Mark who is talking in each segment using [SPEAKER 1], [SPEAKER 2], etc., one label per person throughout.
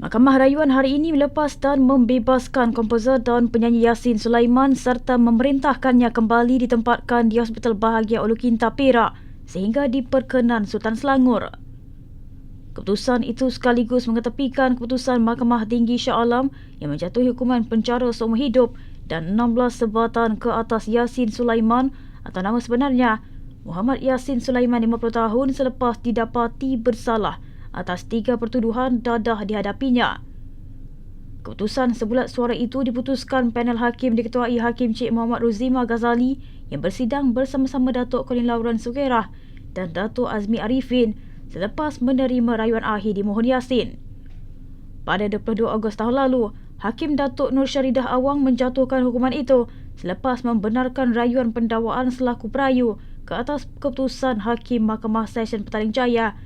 [SPEAKER 1] Mahkamah Rayuan hari ini melepas dan membebaskan komposer dan penyanyi Yasin Sulaiman serta memerintahkannya kembali ditempatkan di Hospital Bahagia Ulukinta Perak sehingga diperkenan Sultan Selangor. Keputusan itu sekaligus mengetepikan keputusan Mahkamah Tinggi Shah Alam yang menjatuhi hukuman penjara seumur hidup dan 16 sebatan ke atas Yasin Sulaiman atau nama sebenarnya Muhammad Yasin Sulaiman 50 tahun selepas didapati bersalah atas tiga pertuduhan dadah dihadapinya. Keputusan sebulat suara itu diputuskan panel hakim diketuai Hakim Cik Muhammad Ruzima Ghazali yang bersidang bersama-sama Datuk Colin Lauren Sukerah dan Datuk Azmi Arifin selepas menerima rayuan akhir di Mohon Yasin. Pada 22 Ogos tahun lalu, Hakim Datuk Nur Syaridah Awang menjatuhkan hukuman itu selepas membenarkan rayuan pendakwaan selaku perayu ke atas keputusan Hakim Mahkamah Session Petaling Jaya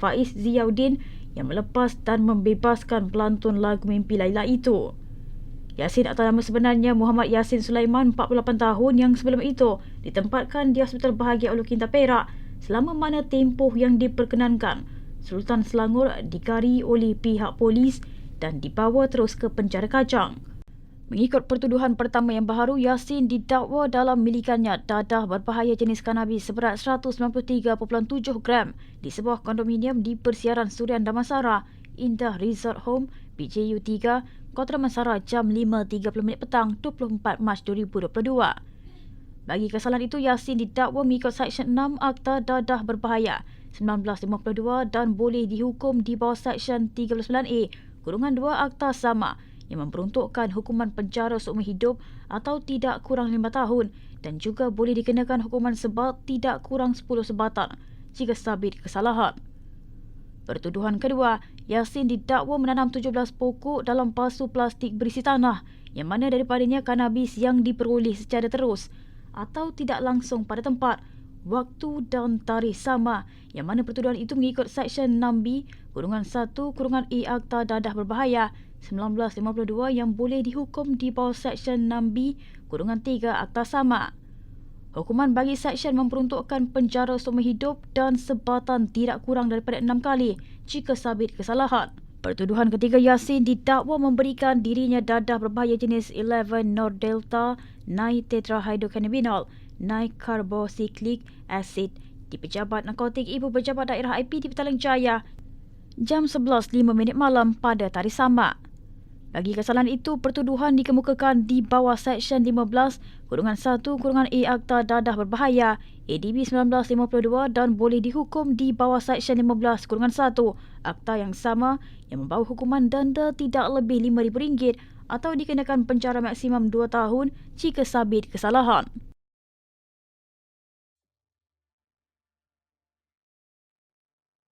[SPEAKER 1] Faiz Ziauddin yang melepas dan membebaskan pelantun lagu Mimpi Laila itu. Yasin atau nama sebenarnya Muhammad Yasin Sulaiman 48 tahun yang sebelum itu ditempatkan di Hospital Bahagia Ulu Kinta Perak selama mana tempoh yang diperkenankan. Sultan Selangor dikari oleh pihak polis dan dibawa terus ke penjara kacang. Mengikut pertuduhan pertama yang baharu, Yasin didakwa dalam milikannya dadah berbahaya jenis kanabis seberat 193.7 gram di sebuah kondominium di Persiaran Surian Damansara, Indah Resort Home, BJU 3, Kota Damansara jam 5.30 minit petang 24 Mac 2022. Bagi kesalahan itu, Yasin didakwa mengikut Seksyen 6 Akta Dadah Berbahaya 1952 dan boleh dihukum di bawah Seksyen 39A kurungan 2 Akta Sama yang memperuntukkan hukuman penjara seumur hidup atau tidak kurang lima tahun dan juga boleh dikenakan hukuman sebab tidak kurang sepuluh sebatan jika sabit kesalahan. Pertuduhan kedua, Yasin didakwa menanam 17 pokok dalam pasu plastik berisi tanah yang mana daripadanya kanabis yang diperoleh secara terus atau tidak langsung pada tempat, waktu dan tarikh sama yang mana pertuduhan itu mengikut Seksyen 6B kurungan 1 kurungan E Akta Dadah Berbahaya 1952 yang boleh dihukum di bawah Seksyen 6B kurungan 3 Akta Sama. Hukuman bagi Seksyen memperuntukkan penjara seumur hidup dan sebatan tidak kurang daripada enam kali jika sabit kesalahan. Pertuduhan ketiga Yasin didakwa memberikan dirinya dadah berbahaya jenis 11 Nordelta Nitetrahydrocannabinol Nicarbocyclic Acid di Pejabat Narkotik Ibu Pejabat Daerah IP di Petaling Jaya jam 11.05 minit malam pada tarikh sama. Bagi kesalahan itu, pertuduhan dikemukakan di bawah Seksyen 15 kurungan 1 kurungan A Akta Dadah Berbahaya ADB 1952 dan boleh dihukum di bawah Seksyen 15 kurungan 1 Akta yang sama yang membawa hukuman denda tidak lebih RM5,000 atau dikenakan penjara maksimum 2 tahun jika sabit kesalahan.